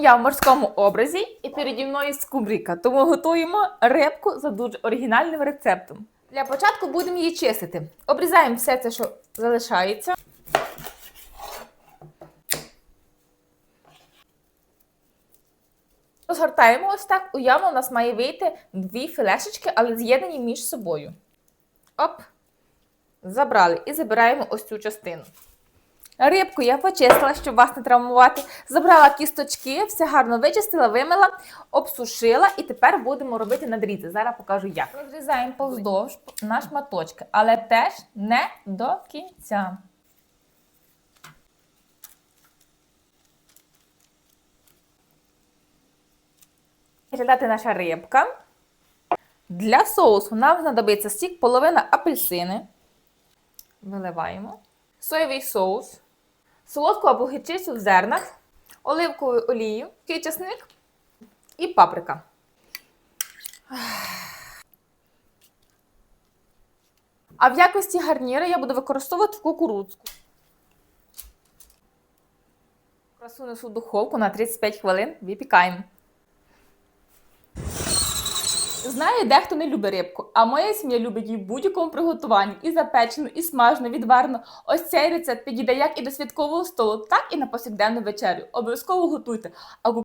Я в морському образі і переді мною скумбрійка, тому готуємо рибку за дуже оригінальним рецептом. Для початку будемо її чистити. Обрізаємо все це, що залишається. Розгортаємо ось так. Уявно, у нас має вийти дві філешечки, але з'єднані між собою. Оп. Забрали і забираємо ось цю частину. Рибку я почистила, щоб вас не травмувати. Забрала кісточки, все гарно вичистила, вимила, обсушила і тепер будемо робити надрізи. Зараз покажу як. Розрізаємо повздовж на шматочки, але теж не до кінця. Виглядати наша рибка. Для соусу нам знадобиться сік половина апельсини. Виливаємо. Соєвий соус, солодку або гірчицю в зернах, оливкову олію, часник і паприка. А в якості гарніра я буду використовувати кукурудзку. Красу несу в духовку на 35 хвилин, випікаємо. Знаю, дехто не любить рибку, а моя сім'я любить її в будь-якому приготуванні і запечену, і смажену, відварну. Ось цей рецепт підійде як і до святкового столу, так і на повсякденну вечерю. Обов'язково готуйте.